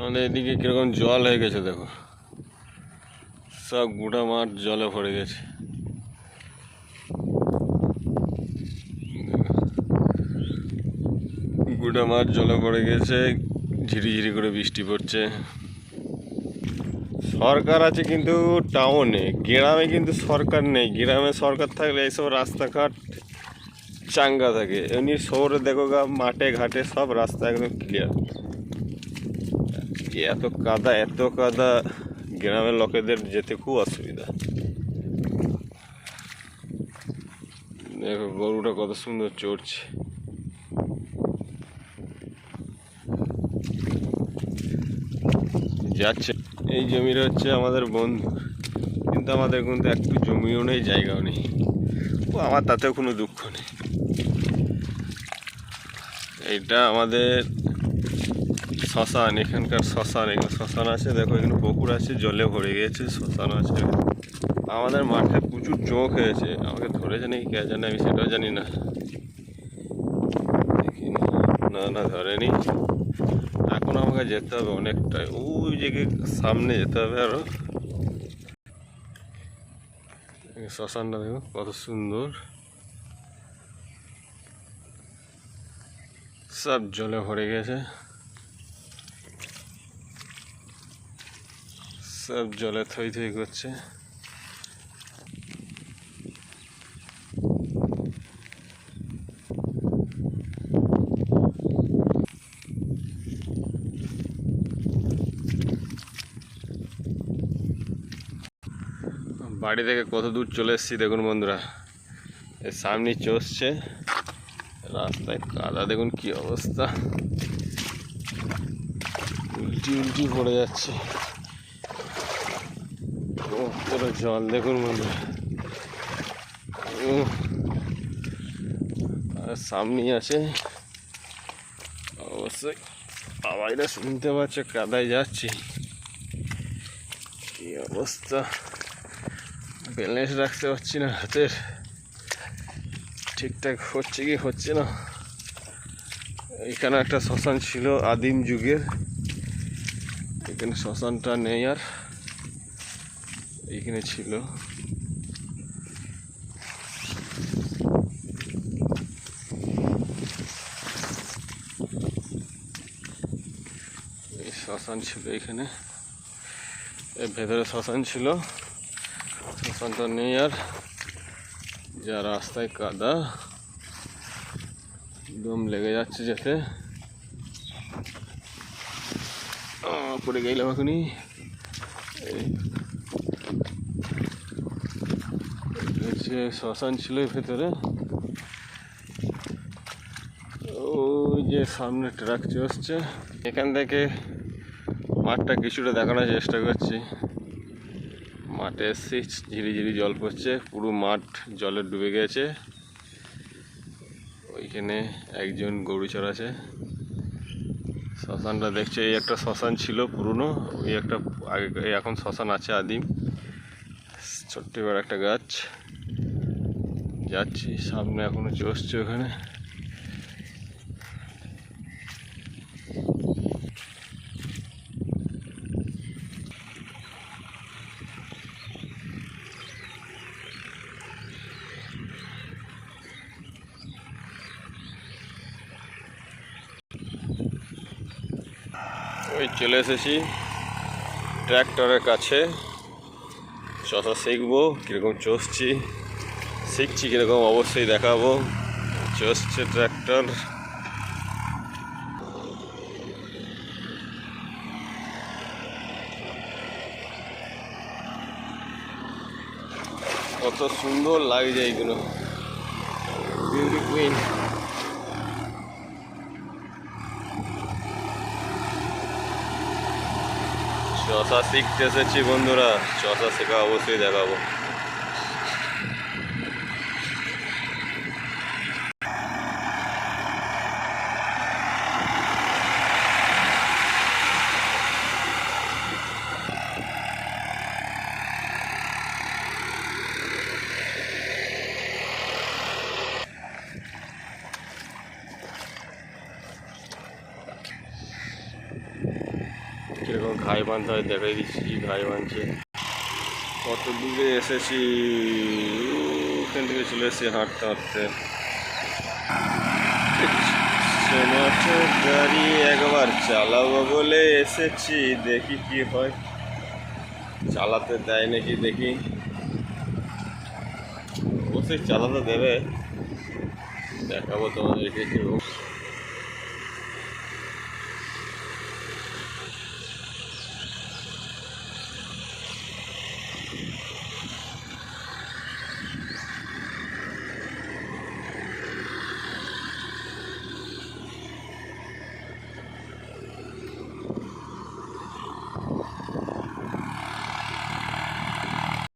আমাদের এদিকে কীরকম জল হয়ে গেছে, দেখো। সব গোটা মাঠ জলে ভরে গেছে। গোটা মাঠ জলে পড়ে গেছে, ঝিরিঝিরি করে বৃষ্টি পড়ছে। সরকার আছে কিন্তু টাউনে গ্রামে কিন্তু সরকার নেই। গ্রামে সরকার থাকলে এইসব রাস্তাঘাট চাঙ্গা থাকে। এমনি শহরে দেখো গা, মাঠে, ঘাটে সব রাস্তা একদম ক্লিয়ার এত কাদা এত কাদা, গ্রামের লোকেদের যেতে খুব অসুবিধা। দেখো, গরুটা কত সুন্দর চড়ছে। যাচ্ছে। এই জমিটা হচ্ছে আমাদের বন্ধু। কিন্তু আমাদের কিন্তু একটু জমিও নেই, জায়গাও নেই। ও, আমার তাতেও কোনো দুঃখ নেই। এইটা আমাদের শ্মশান, এখানকার শ্মশান, এখানে শ্মশান আছে, দেখো এখানে পুকুর আছে, জলে ভরে গিয়েছে শ্মশান আছে। আমাদের মাঠে প্রচুর চোখ হয়েছে, আমাকে ধরেছে নাকি কে জানে, আমি সেটাও জানি না। না। না ধরেনি। এখন আমাকে যেতে হবে অনেকটাই। ওই জায়গায় সামনে যেতে হবে আরও। এই শ্মশানটা দেখো, কত সুন্দর। সব জলে ভরে গেছে। সব জলে থই থই করছে। বাড়ি থেকে কত দূর চলে এসেছি দেখুন বন্ধুরা। এর সামনে চষছে। রাস্তায় কাদা, দেখুন কি অবস্থা। উল্টি উল্টি পড়ে যাচ্ছে। পুরো জল, দেখুন। আর সামনেই আছে। অবশ্যই আওয়াজটা শুনতে পাচ্ছে, কাদায় যাচ্ছি। কি অবস্থা? ব্যালেন্স রাখতে পারছি না হাতের। ঠিকঠাক হচ্ছে কি হচ্ছে না? এখানে একটা শ্মশান ছিল আদিম যুগের। এখানে শ্মশানটা নেই আর। এইখানে ছিল। শ্মশান ছিল এখানে। ভেতরে শ্মশান ছিল। শ্মশানটা নেই আর। যা রাস্তায় কাদা। দম লেগে যাচ্ছে যেতে। পড়ে গেলাম এখনই। হচ্ছে শ্মশান ছিল ভেতরে, ওই যে সামনে ট্রাক চলছে এখান থেকে মাঠটা কিছুটা দেখানোর চেষ্টা করছি। মাঠে এসছি, ঝিরি ঝিরি জল পড়ছে, পুরো মাঠ জলে ডুবে গেছে। ওইখানে একজন গরু চড়াছে। শ্মশানটা দেখছে, এই একটা শ্মশান ছিল পুরনো, ওই একটা আগে, এখন শ্মশান আছে আদিম। ছোট্ট বড় একটা গাছ। যাচ্ছি সামনে এখনও চষছে ওখানে। ওই চলে এসেছি ট্র্যাক্টরের কাছে। শশা শিখব, কীরকম চষছি, শিখছি কীরকম, অবশ্যই দেখাবো। চষছে ট্র্যাক্টর কত সুন্দর লাগছে এইগুলো। বিউটি কুইন চষা শিখতে এসেছি বন্ধুরা চষা শেখা অবশ্যই দেখাবো। ঘাই বাঁধতে হয়, দেখাই দিচ্ছি ঘাই বাঁধছে। কত দূরে এসেছি? ওখান থেকে চলে এসেছি হাঁটতে হাঁটতে। গাড়ি একবার চালাবো বলে এসেছি, দেখি কি হয়। চালাতে দেয় নাকি দেখি। অবশ্যই চালাতে দেবে। দেখাবো তোমাদেরকে